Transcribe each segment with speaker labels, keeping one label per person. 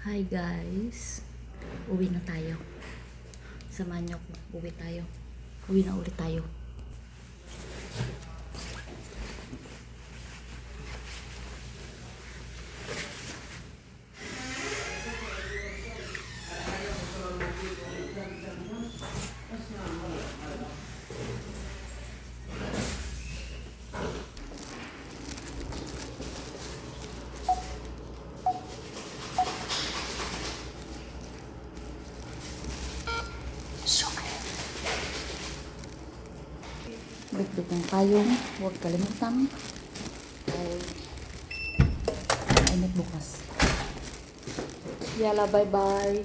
Speaker 1: Hi guys. Uwi na tayo. Samahan niyo ako. Uwi tayo. Uwi na ulit tayo. Bigbig ng payong. Huwag kalimutan. Ay, mainit bukas. Yala, bye-bye.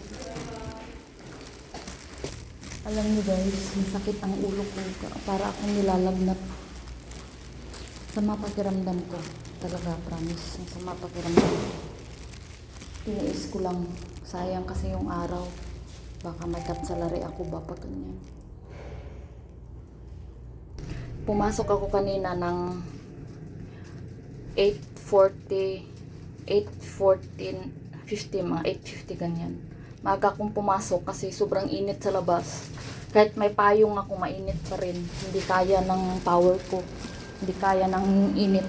Speaker 1: Alam niyo guys, masakit ang ulo ko. Para akong nilalagnat. Sama pakiramdam ko. Talaga, promise. Sama pakiramdam ko. Tiniis ko lang. Sayang kasi yung araw. Baka may kapsalari ako ba pag ganyan. Pumasok ako kanina ng 8.40, 8.14, 50, mga 8.50 ganyan. Maaga akong pumasok kasi sobrang init sa labas. Kahit may payong ako, mainit pa rin. Hindi kaya ng power ko. Hindi kaya ng init.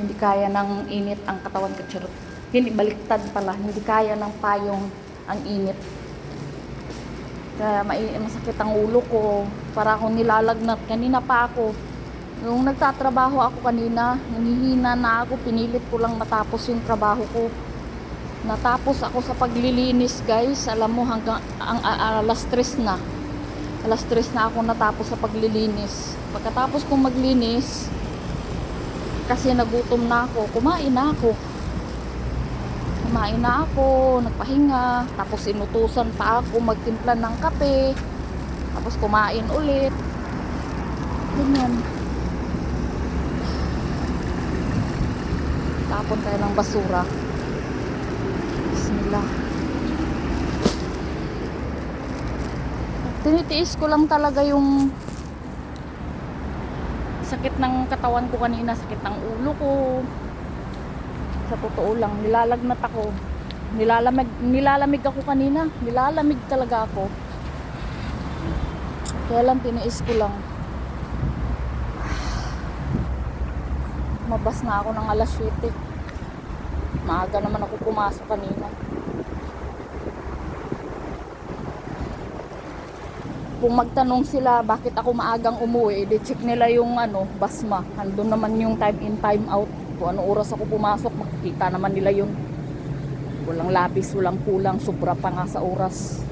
Speaker 1: Hindi kaya ng init ang katawan ko. Charot. Hindi, baliktad pala. Hindi kaya ng payong ang init. Kaya masakit ang ulo ko. Para akong nilalagnat. Kanina pa ako. Nung nagtatrabaho ako kanina, nanghihina na ako. Pinilit ko lang matapos yung trabaho ko. Natapos ako sa paglilinis guys. Alam mo hanggang ang, alas 3 na. Alas 3 na ako natapos sa paglilinis. Pagkatapos kong maglinis, kasi nagutom na ako, kumain na ako. Kumain na ako, nagpahinga, tapos inutusan pa ako magtimpla ng kape, tapos kumain ulit. Ganyan. Tapon tayo ng basura. Bismillah. Tinitiis ko lang talaga yung sakit ng katawan ko kanina, sakit ng ulo ko. Sa totoo lang, nilalagnat ako. Nilalamig, nilalamig ako kanina. Nilalamig talaga ako. Kaya lang tiniis ko lang. Mabas na ako ng alas 7. Maaga naman ako pumasok kanina. Kung magtanong sila bakit ako maagang umuwi, di check nila yung ano, basma. Andun naman yung time in, time out. Kung ano oras ako pumasok, makikita naman nila yun. Walang lapis, walang kulang, sobra pa nga sa oras.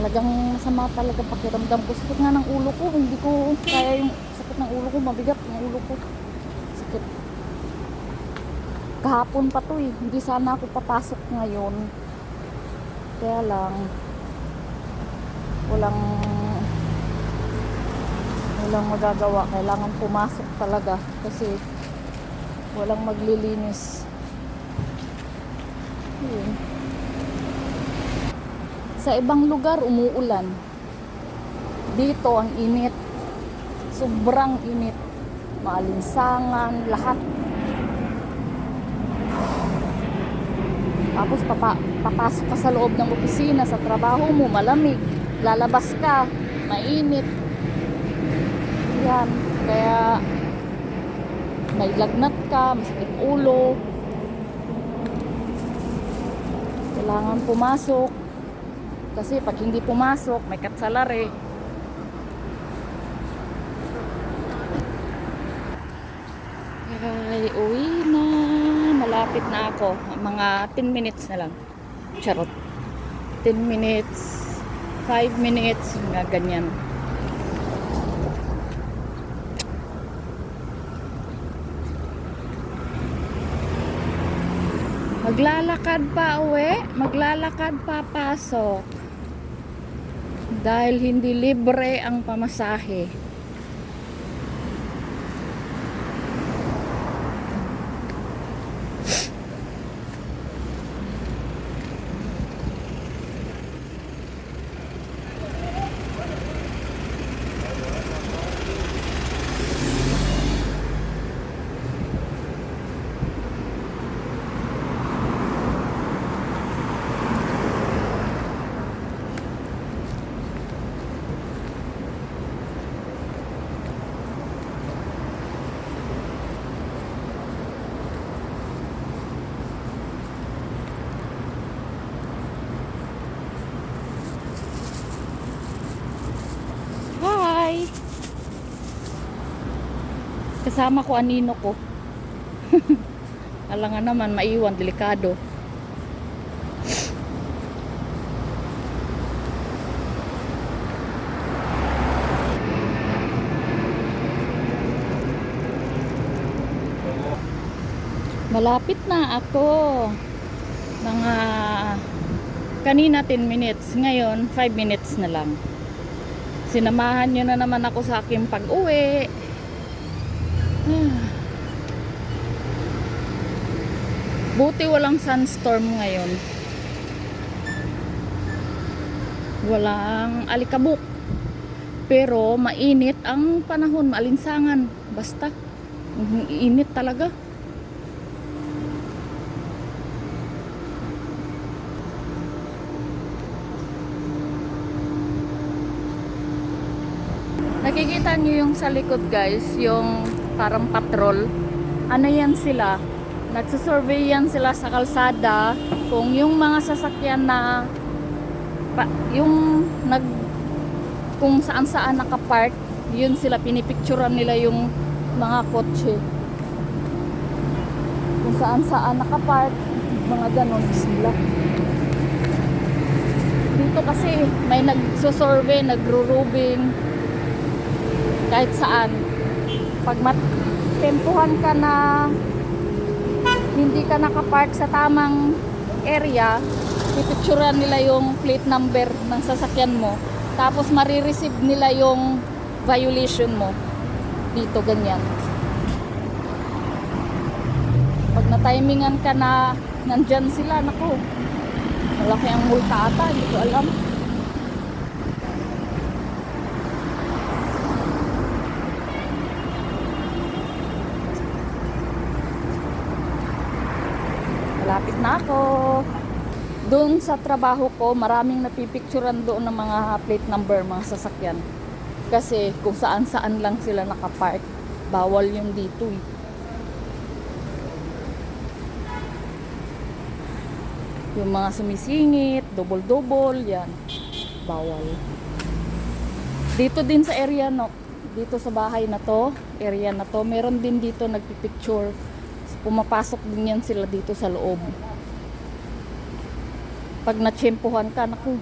Speaker 1: Talagang masama talaga pakiramdam ko. Sakit nga ng ulo ko, hindi ko kaya yung sakit ng ulo ko, mabigat ng ulo ko. Sakit. Kahapon pa to eh. Hindi sana ako papasok ngayon. Kaya lang, walang walang magagawa. Kailangan pumasok talaga kasi walang maglilinis. Yun. Sa ibang lugar, umuulan. Dito, ang init. Sobrang init. Maalinsangan, lahat. Tapos papa, papasok ka sa loob ng opisina, sa trabaho mo, malamig. Lalabas ka, mainit. Yan. Kaya may lagnat ka, masakit ulo. Kailangan pumasok. Kasi pag hindi pumasok, may katsalari. Ay, uwi na. Malapit na ako. Mga 10 minutes na lang. Charot. 10 minutes. 5 minutes. Mga ganyan. Maglalakad pa uwi. Maglalakad pa pasok. Dahil hindi libre ang pamasahe. Kasama ko anino ko. Alangan naman, maiwan, delikado. Malapit na ako. Mga kanina 10 minutes, ngayon 5 minutes na lang. Sinamahan nyo na naman ako sa aking pag-uwi. Ah. Buti walang sunstorm ngayon. Walang alikabok. Pero mainit ang panahon, maalinsangan. Basta, init talaga. Nakikita niyo yung sa likod guys, yung parang patrol. Ano yan sila? Nagsusurvey yan sila sa kalsada kung yung mga sasakyan na pa, yung nag kung saan saan nakapark, yun sila pinipicturean nila yung mga kotse. Kung saan saan nakapark, mga ganon sila. Dito kasi may nagsusurvey, nagro-rubing, kahit saan pag matempuhan ka na hindi ka nakapark sa tamang area pipicturean nila yung plate number ng sasakyan mo tapos marireceive nila yung violation mo. Dito ganyan. Pag na-timingan ka na nandyan sila nako malaki ang multa ata hindi ko alam Malapit ako. Doon sa trabaho ko, maraming napipicturan doon ng mga plate number, mga sasakyan. Kasi kung saan-saan lang sila nakapark, bawal yung dito eh. Yung mga sumisingit, double-double, yan. Bawal. Dito din sa area, no, dito sa bahay na to, area na to, meron din dito nagpipicture pumapasok din yan sila dito sa loob. Pag natsyempohan ka, naku,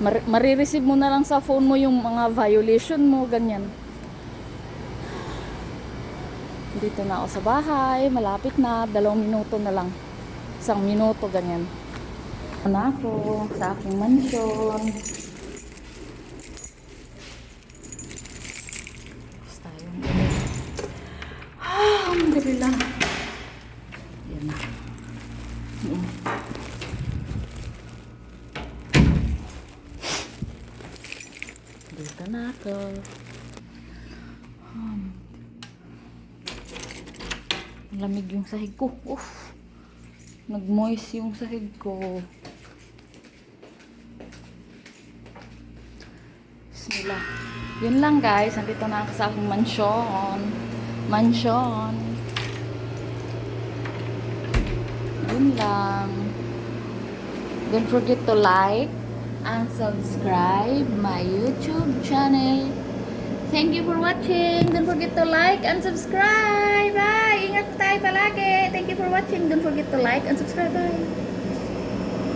Speaker 1: mar- marireceive mo na lang sa phone mo yung mga violation mo, ganyan. Dito na ako sa bahay, malapit na, dalawang minuto na lang. Isang minuto, ganyan. Na ako sa aking mansyon. Tapos tayong. Ah, alhamdulillah. Yan na. Yan. Dito. Um, lamig yung sahig ko. Uff. Nag-moist yung sahig ko. Bismillah. Yun lang guys. Nandito na ako sa aking mansyon mansion. Yun lang. Don't forget to like and subscribe my YouTube channel. Thank you for watching. Don't forget to like and subscribe. Bye! Ingat tayo palagi. Thank you for watching. Don't forget to like and subscribe. Bye!